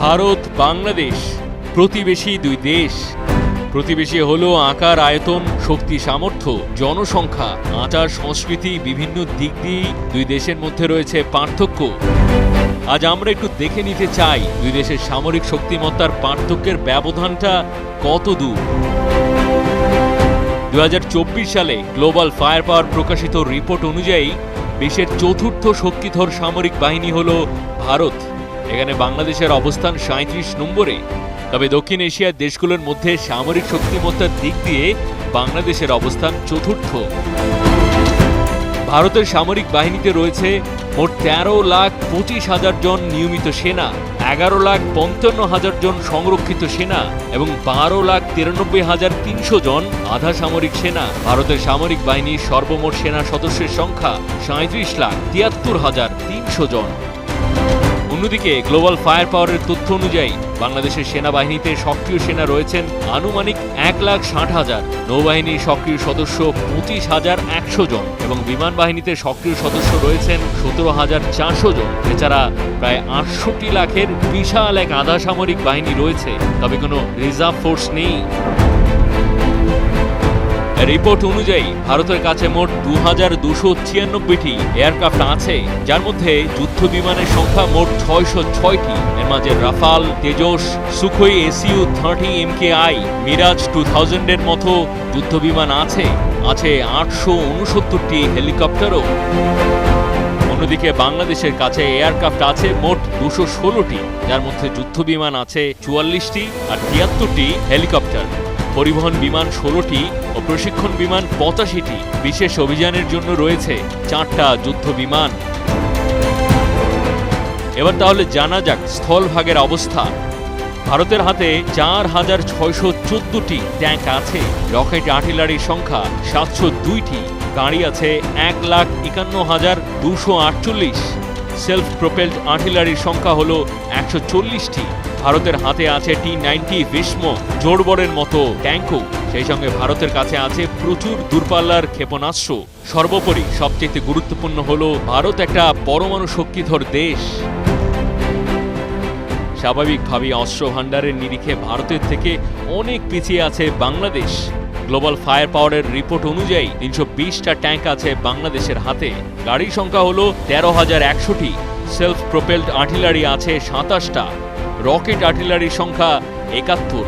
ভারত, বাংলাদেশ, প্রতিবেশী দুই দেশ। প্রতিবেশী হলো আকার, আয়তন, শক্তি, সামর্থ্য, জনসংখ্যা, আচার, সংস্কৃতি, বিভিন্ন দিক দিয়েই দুই দেশের মধ্যে রয়েছে পার্থক্য। আজ আমরা একটু দেখে নিতে চাই দুই দেশের সামরিক শক্তিমত্তার পার্থক্যের ব্যবধানটা কত দূর। দু হাজার চব্বিশ সালে গ্লোবাল ফায়ার পাওয়ার প্রকাশিত রিপোর্ট অনুযায়ী বিশ্বের চতুর্থ শক্তিধর সামরিক বাহিনী হল ভারত। এখানে বাংলাদেশের অবস্থান সাঁত্রিশ নম্বরে। তবে দক্ষিণ এশিয়ার দেশগুলোর মধ্যে সামরিক শক্তিমত্তার দিক দিয়ে বাংলাদেশের অবস্থান চতুর্থ। ভারতের সামরিক বাহিনীতে রয়েছে মোট তেরো লাখ পঁচিশ হাজার জন নিয়মিত সেনা, এগারো লাখ পঞ্চান্ন হাজার জন সংরক্ষিত সেনা এবং বারো লাখ তিরানব্বই হাজার তিনশো জন আধা সামরিক সেনা। ভারতের সামরিক বাহিনীর সর্বমোট সেনা সদস্যের সংখ্যা সাঁত্রিশ লাখ তিয়াত্তর হাজার তিনশো জন। অন্যদিকে গ্লোবাল ফায়ার পাওয়ারের তথ্য অনুযায়ী, বাংলাদেশের সেনাবাহিনীতে সক্রিয় সেনা রয়েছেন আনুমানিক এক লাখ ষাট হাজার। নৌবাহিনীর সক্রিয় সদস্য পঁচিশ হাজার একশো জন এবং বিমান বাহিনীতে সক্রিয় সদস্য রয়েছেন সতেরো হাজার চারশো জন। এছাড়া প্রায় আটষট্টি লাখের বিশাল এক আধা সামরিক বাহিনী রয়েছে, তবে কোনো রিজার্ভ ফোর্স নেই। রিপোর্ট অনুযায়ী ভারতের কাছে মোট দু হাজার দুশো ছিয়ানব্বইটি এয়ারক্রাফট আছে, যার মধ্যে যুদ্ধ বিমানের সংখ্যা মোট ছয়শো ছয়টি। এর মাঝে Rafale, Tejas, Sukhoi SU thirty M K I Mirage two থাউজেন্ডের মতো যুদ্ধ বিমান আছে আছে আটশো উনসত্তরটি হেলিকপ্টারও। অন্যদিকে বাংলাদেশের কাছে এয়ারক্রাফট আছে মোট দুশো ষোলোটি, যার মধ্যে যুদ্ধ বিমান আছে চুয়াল্লিশটি আর তিয়াত্তরটি হেলিকপ্টার। পরিবহন বিমান ষোলোটি ও প্রশিক্ষণ বিমান পঁচাশিটি। বিশেষ অভিযানের জন্য রয়েছে চারটা যুদ্ধ বিমান। এবার তাহলে জানা যাক স্থলভাগের অবস্থা। ভারতের হাতে চার হাজার ছয়শো চোদ্দটি ট্যাঙ্ক আছে। রকেট আর্টিলারির সংখ্যা সাতশো দুইটি। গাড়ি আছে এক লাখ একান্ন হাজার দুশো আটচল্লিশ। সেলফ প্রোপেলড আর্টিলারির সংখ্যা হল একশো চল্লিশটি। ভারতের হাতে আছে টি নাইনটি ভীষ্ম জোরবরের মতো ট্যাঙ্কও সেই সঙ্গে ভারতের কাছে আছে প্রচুর দূরপাল্লার ক্ষেপণাস্ত্র। সর্বোপরি সবচেয়ে গুরুত্বপূর্ণ হল ভারত একটা পরমাণু শক্তিধর দেশ। স্বাভাবিকভাবেই অস্ত্র ভাণ্ডারের নিরিখে ভারতের থেকে অনেক পিছিয়ে আছে বাংলাদেশ। গ্লোবাল ফায়ার পাওয়ারের রিপোর্ট অনুযায়ী তিনশো বিশটা ট্যাঙ্ক আছে বাংলাদেশের হাতে। গাড়ির সংখ্যা হলো তেরো হাজার একশোটি। সেলফ প্রোপেলড আর্টিলারি আছে সাতাশটা। রকেট আর্টিলারির সংখ্যা একাত্তর।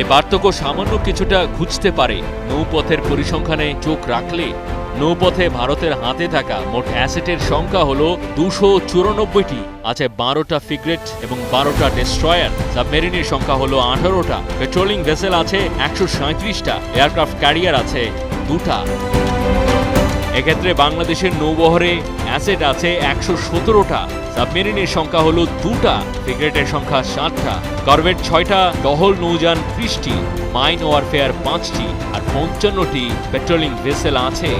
এই পার্থক্য সামান্য কিছুটা ঘুচতে পারে। নৌপথের পরিসংখ্যানে চোখ রাখলে, নৌপথে ভারতের হাতে থাকা মোট অ্যাসেটের সংখ্যা হল দুশো চুরানব্বইটি। আছে বারোটা ফিগ্রেট এবং বারোটা ডেস্ট্রয়ার। সাবমেরিনের সংখ্যা হল আঠারোটা। পেট্রোলিং ভেসেল আছে একশো সাঁত্রিশটা এয়ারক্রাফট ক্যারিয়ার আছে দুটা। এক্ষেত্রে বাংলাদেশের নৌবহরে অ্যাসেট আছে একশো সতেরোটা। সাবমেরিনের সংখ্যা হলো দুটা ফ্রিগেটের সংখ্যা সাতটা। করভেট ছয়টা, টহল নৌযান ত্রিশটি, মাইন ওয়ারফেয়ার পাঁচটি, আর পঞ্চান্নটি পেট্রোলিং ভেসেল আছে।